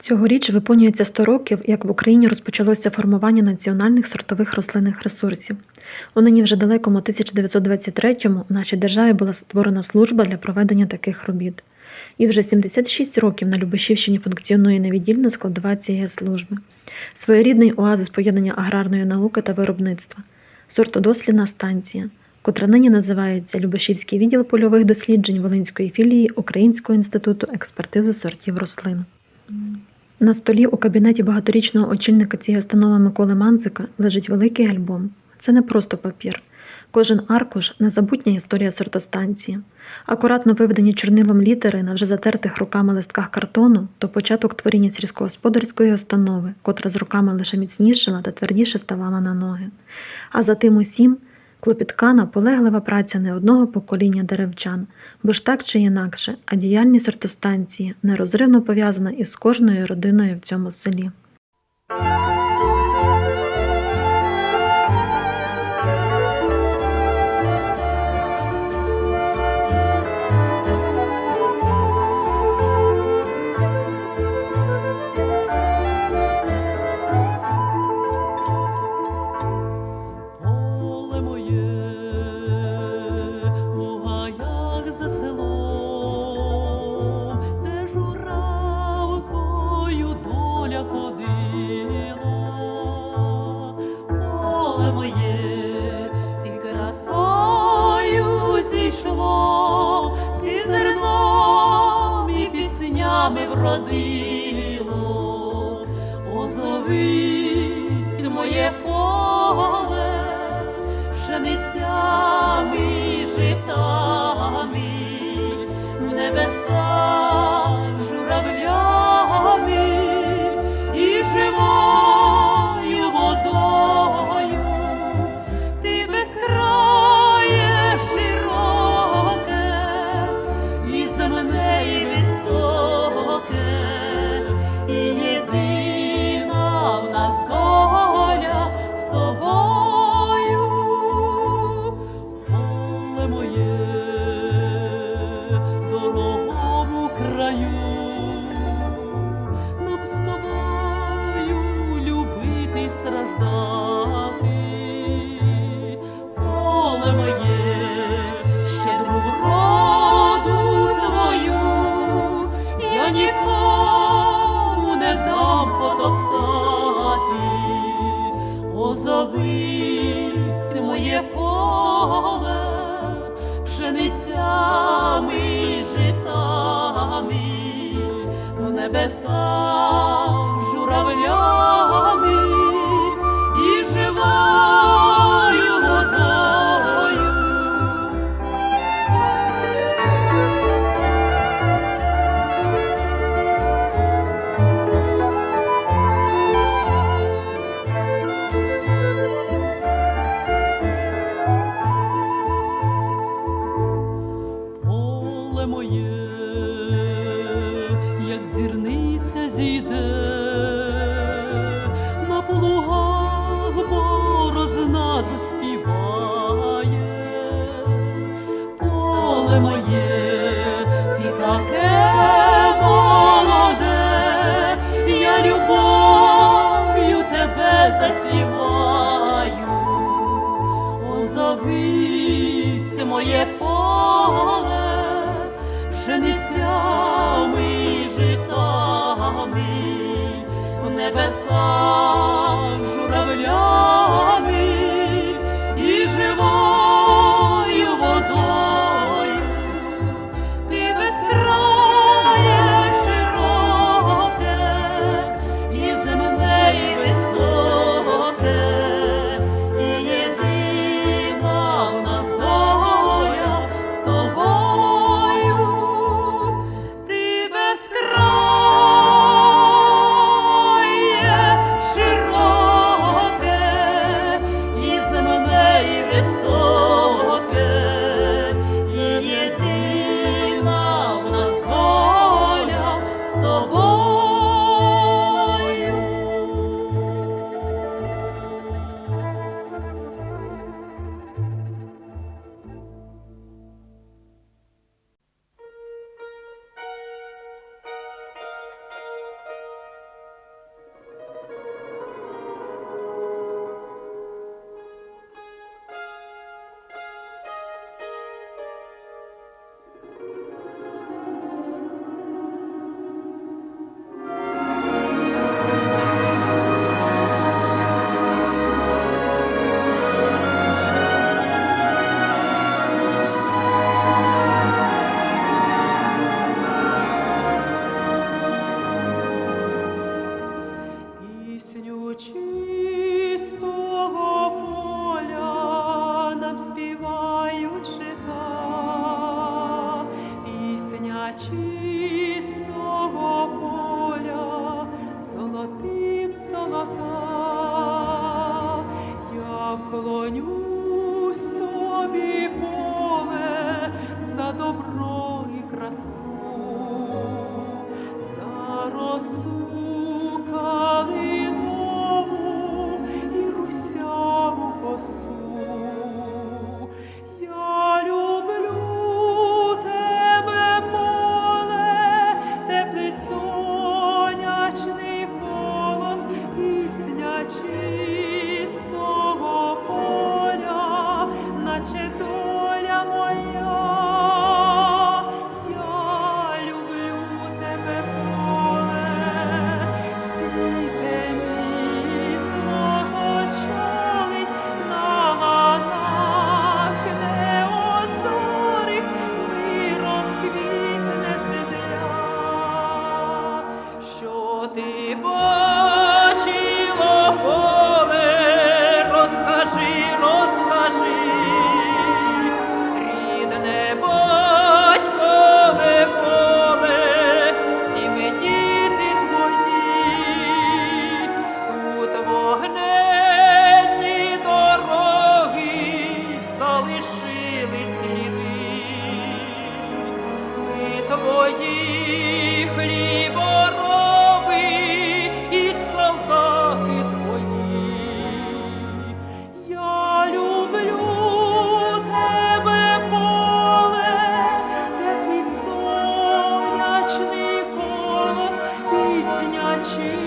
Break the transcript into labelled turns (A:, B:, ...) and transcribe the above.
A: Цьогоріч виповнюється 100 років, як в Україні розпочалося формування національних сортових рослинних ресурсів. У нині вже далекому 1923-му в нашій державі була створена служба для проведення таких робіт. І вже 76 років на Любешівщині функціонує невіддільна складова цієї служби. Своєрідний оазис поєднання аграрної науки та виробництва, сортодослідна станція, котра нині називається Любешівський відділ польових досліджень Волинської філії Українського інституту експертизи сортів рослин. На столі у кабінеті багаторічного очільника цієї установи Миколи Манзика лежить великий альбом. Це не просто папір. Кожен аркуш незабутня історія сортостанції. Акуратно виведені чорнилом літери на вже затертих руками листках картону то початок творіння сільськогосподарської установи, котра з роками лише міцнішала та твердіше ставала на ноги. А за тим усім клопітка наполеглива праця не одного покоління деревчан, бо ж так чи інакше, а діяльність сортостанції нерозривно пов'язана із кожною родиною в цьому селі.
B: Піснями. Озовись моє поле, пшеницями, житами, в зірниця зійде, в небесах be born. 去。